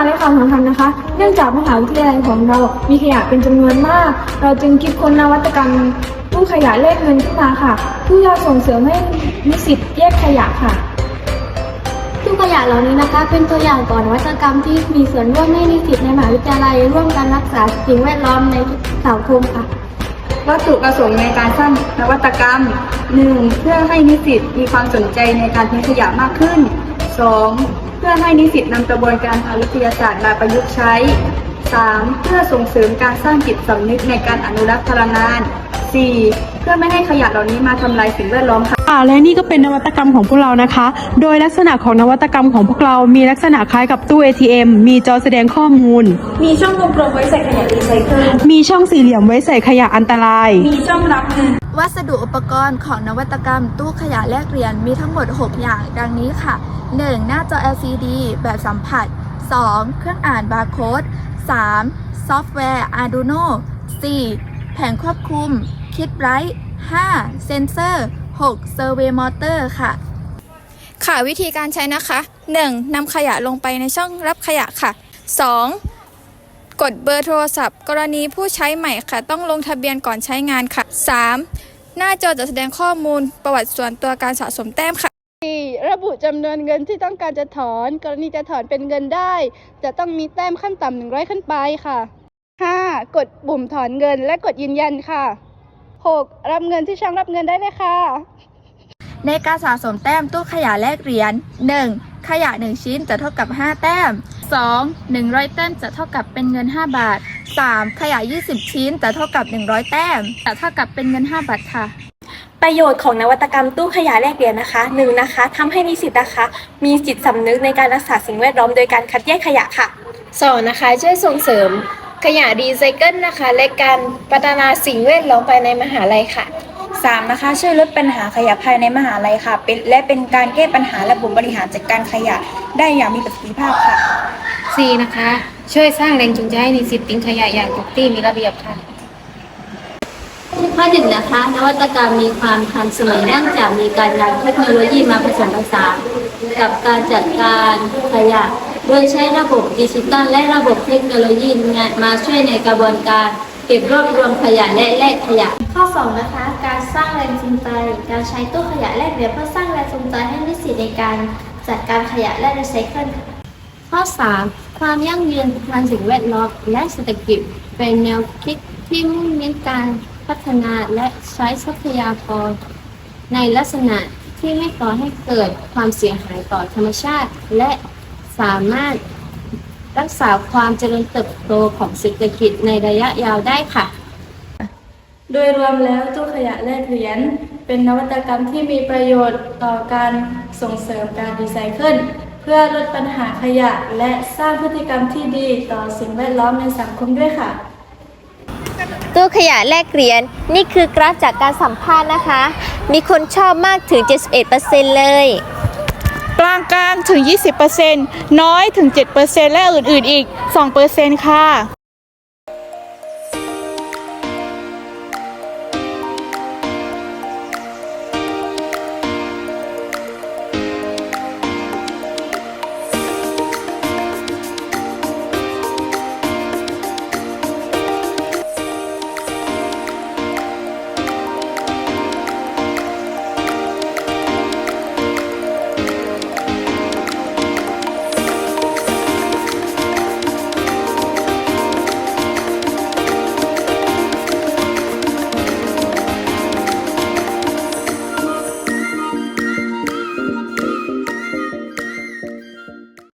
ที่มาและความสำคัญนะคะ เนื่องจากมหาวิทยาลัยของเรา มีขยะเป็นจำนวนมาก เราจึงคิดค้นนวัตกรรมตู้ขยะแลกเงินขึ้นมาค่ะเพื่อส่งเสริมให้นิสิตแยกขยะค่ะตู้ขยะเหล่านี้นะคะ เป็นตัวอย่างก่อนนวัตกรรมที่มีส่วนร่วมให้นิสิตในมหาวิทยาลัย ร่วมกันรักษาสิ่งแวดล้อมในสังคมค่ะวัตถุประสงค์ในการสร้างนวัตกรรม 1. เพื่อให้นิสิตมีความสนใจในการทิ้งขยะมากขึ้น 2. เพื่อให้นิสิตนำกระบวนการทางวิทยาศาสตร์มาประยุกต์ใช้ 3. เพื่อส่งเสริมการสร้างจิตสำนึกในการอนุรักษ์พลังงาน 4. เพื่อไม่ให้ขยะเหล่านี้มาทำลายสิ่งแวดล้อมค่ะ ค่ะและนี่ก็เป็นนวัตกรรมของพวกเรานะคะ โดยลักษณะของนวัตกรรมของพวกเรา มีลักษณะคล้ายกับตู้ ATM มีจอแสดงข้อมูล มีช่องกลมๆไว้ใส่ขยะรีไซเคิล มีช่องสี่เหลี่ยมไว้ใส่ขยะอันตราย มีช่องรับเงิน วัสดุอุปกรณ์ของนวัตกรรมตู้ขยะแลกเหรียญมีทั้งหมด 6 อย่างดังนี้ค่ะ 1. หน้าจอ LCD แบบสัมผัส 2. เครื่องอ่านบาร์โค้ด 3. ซอฟต์แวร์ Arduino 4. แผงควบคุม Kit Bright 5. เซนเซอร์ 6. Survey Motor ค่ะ ค่ะวิธีการใช้นะคะ 1. นำขยะลงไปในช่องรับขยะค่ะ 2. กดเบอร์โทรศัพท์ กรณีผู้ใช้ใหม่ค่ะ ต้องลงทะเบียนก่อนใช้งานค่ะ 3. หน้าจอจะแสดงข้อมูลประวัติส่วนตัวการสะสมแต้มค่ะระบุจำนวนเงินที่ต้องการจะถอน กรณีจะถอนเป็นเงินได้ จะต้องมีแต้มขั้นต่ำ100 ขึ้นไปค่ะ 5. กดปุ่มถอนเงินและกดยืนยันค่ะ 6. รับเงินที่ช่องรับเงินได้เลยค่ะ ในการสะสมแต้มตู้ขยะแลกเหรียญ 1. ขยะ 1 ชิ้นจะเท่ากับ 5 แต้ม 2. 100 แต้มจะเท่ากับเป็นเงิน 5 บาท 3. ขยะ 20 ชิ้นจะเท่ากับ 100 แต้มจะเท่ากับเป็นเงิน 5 บาทค่ะประโยชน์ของนวัตกรรมตู้ขยะแลกเหรียญนะคะหนึ่งนะคะทำให้นิสิตนะคะ มีจิตสำนึกในการรักษาสิ่งแวดล้อมโดยการคัดแยกขยะค่ะสองนะคะช่วยส่งเสริม ขยะรีไซเคิลนะคะ และการพัฒนาสิ่งแวดล้อมภายในมหาลัยค่ะ 3 นะคะ ช่วยลดปัญหาขยะภายในมหาลัยค่ะเป็นและเป็นการแก้ปัญหาระบบบริหารจัดการขยะได้อย่างมีประสิทธิภาพค่ะ 4. นะคะ ช่วยสร้างแรงจูงใจให้นิสิตทิ้งขยะอย่างถูกที่มีระเบียบค่ะข้อหนึ่งนะคะ นวัตกรรมมีความทันสมัยเนื่องจากมีการนำเทคโนโลยีมาผสมผสานกับการจัดการขยะ โดยใช้ระบบดิจิตอลและระบบเทคโนโลยีมาช่วยในกระบวนการเก็บรวบรวมขยะและแลกขยะ ข้อ 2 นะคะ การสร้างแรงจูงใจ การใช้ตู้ขยะแลกเหรียญเพื่อสร้างแรงจูงใจให้นิสิตในการจัดการขยะและรีไซเคิลข้อ 3. ความยั่งยืนทางสิ่งแวดล้อมและเศรษฐกิจเป็นแนวคิดที่มุ่งเน้นการพัฒนาและใช้ทรัพยากร ในลักษณะที่ไม่ก่อให้เกิดความเสียหายต่อธรรมชาติ และ สามารถรักษาความเจริญเติบโตของเศรษฐกิจในระยะยาวได้ค่ะ โดยรวมแล้วตู้ขยะแลกเหรียญเป็นนวัตกรรมที่มีประโยชน์ต่อการส่งเสริมการรีไซเคิลเพื่อลดปัญหาขยะและสร้างพฤติกรรมที่ดีต่อสิ่งแวดล้อมในสังคมด้วยค่ะ ตู้ขยะแลกเหรียญนี่คือกราฟจากการสัมภาษณ์นะคะ มีคนชอบมากถึง 71%เลย กลางกลางถึง 20%น้อยถึง 7%และอื่นๆอีก 2%ค่ะ